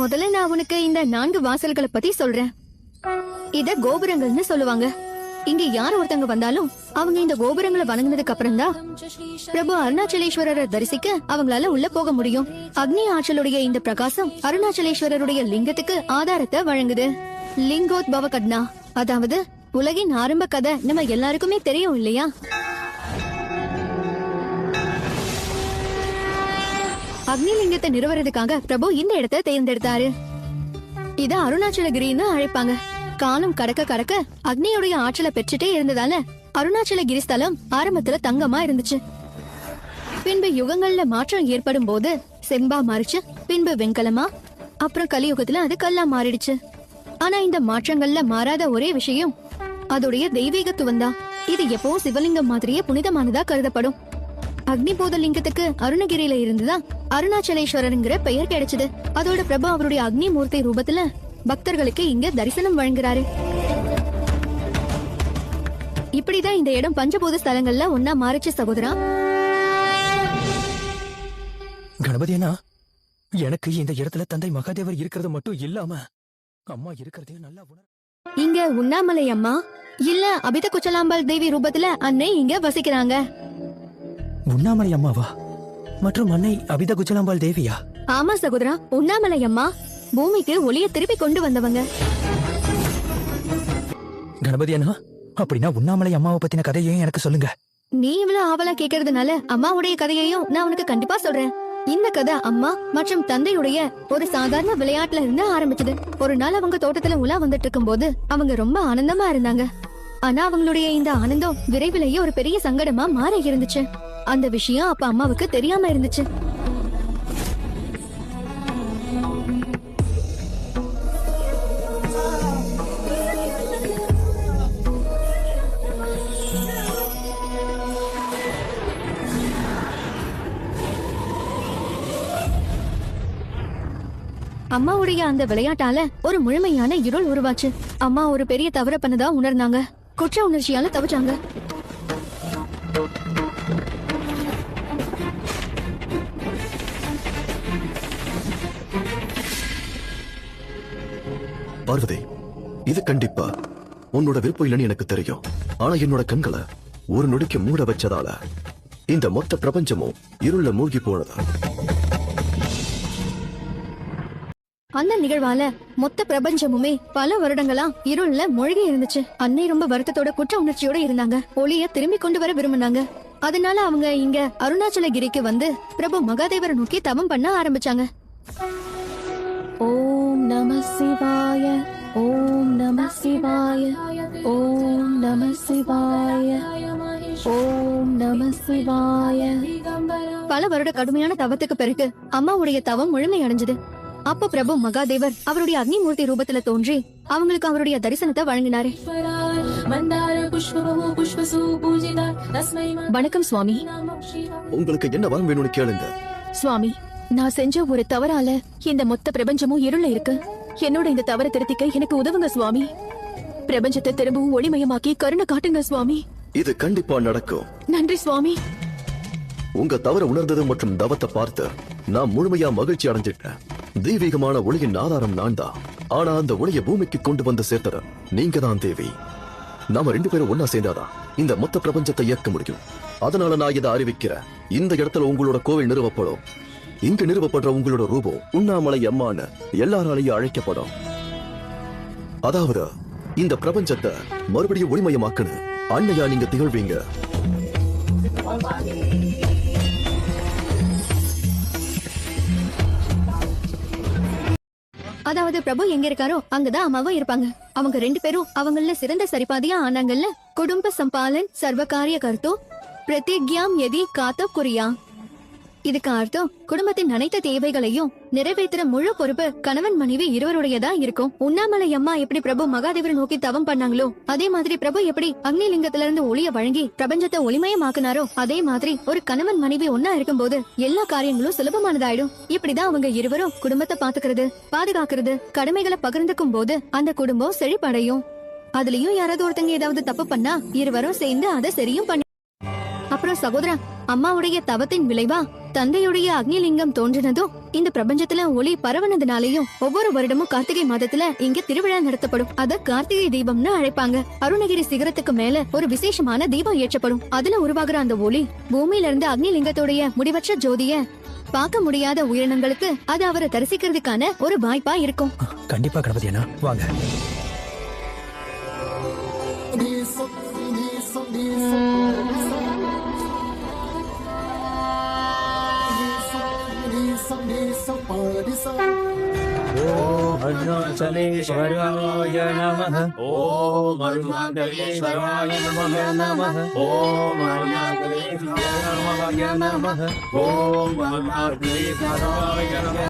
முதல்ல நான் உனக்கு இந்த நான்கு வாசல்களை பத்தி சொல்றேன். இத கோபுரங்கள்னு சொல்லுவாங்க. இங்க யார் ஒருத்தங்க வந்தாலும் அவங்க இந்த கோபுரங்களை வணங்கினதுக்கு அப்புறம் தான் பிரபு அருணாச்சலேஸ்வரரை தரிசிக்க அவங்களால உள்ள போக முடியும். அக்னி ஆற்றலுடைய இந்த பிரகாசம் அருணாச்சலேஸ்வரருடைய லிங்கத்துக்கு ஆதாரத்தை வழங்குது. லிங்கோத்பவ கட்னா அதாவது உலகின் ஆரம்ப கதை நம்ம எல்லாருக்குமே தெரியும் இல்லையா? அக்னி லிங்கத்தை நிறுவறதுக்காக பிரபு இந்த இடத்தை தேர்ந்தெடுத்தாரு. இத அருணாச்சலகிரின்னு அழைப்பாங்க. காலம் கடக்க கடக்க அக்னியுடைய ஆற்றலை பெற்றுட்டே இருந்ததால அருணாச்சலகிரி ஸ்தலம் ஆரம்பத்துல தங்கமா இருந்துச்சு. பின்பு யுகங்கள்ல மாற்றம் ஏற்படும் போது செம்பா மாறிச்சு பின்பு வெண்கலமா அப்புறம் கலியுகத்துல அது கல்லா மாறிடுச்சு. ஆனா இந்த மாற்றங்கள்ல மாறாத ஒரே விஷயம் அதோடைய தெய்வீகத்துவம் தான். இது எப்பவும் சிவலிங்கம் மாதிரியே புனிதமானதா கருதப்படும். அக்னிபோத லிங்கத்துக்கு அருணகிரியில இருந்துதான் அருணாச்சலேஸ்வரருங்கிற பெயர் கிடைச்சது. அதோட பிரபு அவருடைய அக்னி மூர்த்தி ரூபத்துல பக்தர்களுக்கு இங்க தரிசனம் வழங்குறாரு. இப்படிதான் இந்த இடம் பஞ்சபூத ஸ்தலங்கள்ல ஒன்னா மாறிச்சு சகோதரா. கணபதி அண்ணா எனக்கு இந்த இடத்துல தந்தை மகாதேவர் இருக்கிறது மட்டும் இல்லாம அம்மா இருக்கிறதையும் நல்லா உணர் இங்க உண்ணாமலை அம்மா இல்ல அபித குச்சலாம்பாள் தேவி ரூபத்துல அன்னை இங்க வசிக்கிறாங்க. உண்ணாமலை அம்மாவா? மற்றும் அன்னை அபித குஜலாம்பாள் தேவியா? ஆமா சகோதரா. உண்ணாமலை அம்மா. பூமிக்கு ஒளிய திருப்பி கொண்டு வந்தவங்க. கணபதி அண்ணா அப்படின்னா உண்ணாமலை அம்மாவை பத்தின கதையையும் எனக்கு சொல்லுங்க. நீ இவ்வளவு ஆவலா கேக்குறதுனால அம்மாவுடைய கதையையும் நான் உனக்கு கண்டிப்பா சொல்றேன். இந்த கதை அம்மா மற்றும் தந்தையுடைய ஒரு சாதாரண விளையாட்டுல இருந்து ஆரம்பிச்சது. ஒரு நாள் அவங்க தோட்டத்துல உலா வந்துட்டு இருக்கும்போது அவங்க ரொம்ப ஆனந்தமா இருந்தாங்க. ஆனா அவங்களுடைய இந்த ஆனந்தம் விரைவிலேயே ஒரு பெரிய சங்கடமா மாற இருந்துச்சு. அந்த விஷயம் அப்ப அம்மாவுக்கு தெரியாம இருந்துச்சு. அம்மாவுடைய அந்த விளையாட்டால ஒரு முழுமையான இருள் உருவாச்சு. அம்மா ஒரு பெரிய தவற பண்ணதா உணர்ந்தாங்க. குற்ற உணர்ச்சியால தவிச்சாங்க. பார்வதி இது கண்டிப்பா உன்னோட விருப்பம் இல்லைன்னு எனக்கு தெரியும். ஆனா என்னோட கண்களை ஒரு நொடிக்கு மூட வச்சதால இந்த மொத்த பிரபஞ்சமும் இருள மூழ்கி போனது. அந்த நிகழ்வால மொத்த பிரபஞ்சமுமே பல வருடங்களா இருள்ல மூழ்கி இருந்துச்சு. அன்னை ரொம்ப வருத்தத்தோட குற்ற உணர்ச்சியோட இருந்தாங்க. ஒளிய திரும்பி கொண்டு வர விரும்பினாங்க. அதனால அவங்க இங்க அருணாச்சலகிரிக்கு வந்து பிரபு மகாதேவரை நோக்கி தவம் பண்ண ஆரம்பிச்சாங்க. நம சிவாய ஓம் நம சிவாய ஓம் நம சிவாய ஓம் நம சிவாய. பல வருட கடுமையான தவத்துக்கு பிறகு அம்மாவுடைய தவம் முழுமை அடைஞ்சது. அப்ப பிரபு மகாதேவர் அவருடைய அக்னிமூர்த்தி ரூபத்துல தோன்றி அவங்களுக்கு அவருடைய தரிசனத்தை வழங்கினாரு. வணக்கம் சுவாமி. உங்களுக்கு என்ன வரம் வேணும்னு கேளுங்க. சுவாமி நான் செஞ்ச ஒரு தவறால இந்த மொத்த பிரபஞ்சமும் இருள இருக்கு. என்னோட இந்த தவறை திருத்திக்க எனக்கு உதவுங்க சுவாமி. பிரபஞ்சத்தை திரும்பவும் ஒளிமயமாக்கி கருணை காட்டுங்க சுவாமி. இது கண்டிப்பா நடக்கும். நன்றி சுவாமி. உங்க தவற உணர்ந்தது மற்றும் தவத்தை பார்த்து நான் முழுமையா மகிழ்ச்சி அடைஞ்சிட்டேன். தெய்வீகமான ஒளியின் ஆதாரம் நான் தான் ஆனா அந்த ஒளியை பூமிக்கு கொண்டு வந்து சேர்த்தது நீங்க தான் தேவி. நாம ரெண்டு பேரும் ஒன்னா சேர்ந்தாதான் இந்த மொத்த பிரபஞ்சத்தை இயக்க முடியும். அதனால நான் இதை அறிவிக்கிறேன். இந்த இடத்துல உங்களோட கோவில் நிறுவப்படும். இங்கு நிறுவப்படுற உங்களோட ரூபம் உண்ணாமலை அம்மான்னு எல்லாராலையும் அழைக்கப்படும். அதாவது இந்த பிரபஞ்சத்தை மறுபடியும் ஒளிமயமாக்குன்னு அன்னையா நீங்க திகழ்வீங்க. அதாவது பிரபு எங்க இருக்காரோ அங்கதான் அம்மாவும் இருப்பாங்க. அவங்க ரெண்டு பேரும் அவங்கள சிறந்த சரிபாதியா ஆனாங்கல்ல. குடும்ப சம்பாலன் சர்வகாரிய கருத்தோ பிரதிக்யாம் எதி காத்த குறியா. இதுக்கு அர்த்தம் குடும்பத்தின் அனைத்து தேவைகளையும் நிறைவேற்ற முழு பொறுப்பு கணவன் மனைவி இருவருடையதா இருக்கும். உண்ணாமலை அம்மா எப்படி பிரபு மகாதேவரை நோக்கி தவம் பண்ணாங்களோ அதே மாதிரி பிரபு எப்படி அக்னிலிங்கத்தில இருந்து ஒளிய வழங்கி பிரபஞ்சத்தை ஒளிமயமாக்குனாரோ அதே மாதிரி ஒரு கணவன் மனைவி ஒன்னா இருக்கும்போது எல்லா காரியங்களும் சுலபமானதாயிடும். இப்படிதான் அவங்க இருவரும் குடும்பத்தை பாத்துக்கிறது பாதுகாக்கிறது கடமைகளை பகிர்ந்துக்கும் போது அந்த குடும்பம் செழிப்படையும். அதுலயும் யாராவது ஒருத்தங்க ஏதாவது தப்பு பண்ணா இருவரும் சேர்ந்து அதை சரியும் பண்ணி சகோதரா அம்மாவுடைய தவத்தின் விளைவா தந்தையுடைய அக்னிலிங்கம் தோன்றினதும் இந்த பிரபஞ்சத்துல ஒளி பரவனதுனாலையும் ஒவ்வொரு வருடமும் கார்த்திகை மாதத்துல இங்க திருவிழா நடத்தப்படும் அத கார்த்திகை தீபம்னு அழைப்பாங்க அருணகிரி சிகரத்துக்கு மேல ஒரு விசேஷமான தீபம் ஏற்றப்படும் அதுல உருவாகுற அந்த ஒளி பூமியில இருந்து அக்னிலிங்கத்துடைய முடிவற்ற ஜோதிய பார்க்க முடியாத உயிரினங்களுக்கு அது அவரை தரிசிக்கிறதுக்கான ஒரு வாய்ப்பா இருக்கும் கண்டிப்பா கணபதி அண்ணா வாங்க अरुणाचलेश्वराय नमः ॐ अरुणाचलेश्वराय नमः ॐ अरुणाचलेश्वराय नमः ॐ अरुणाचलेश्वराय नमः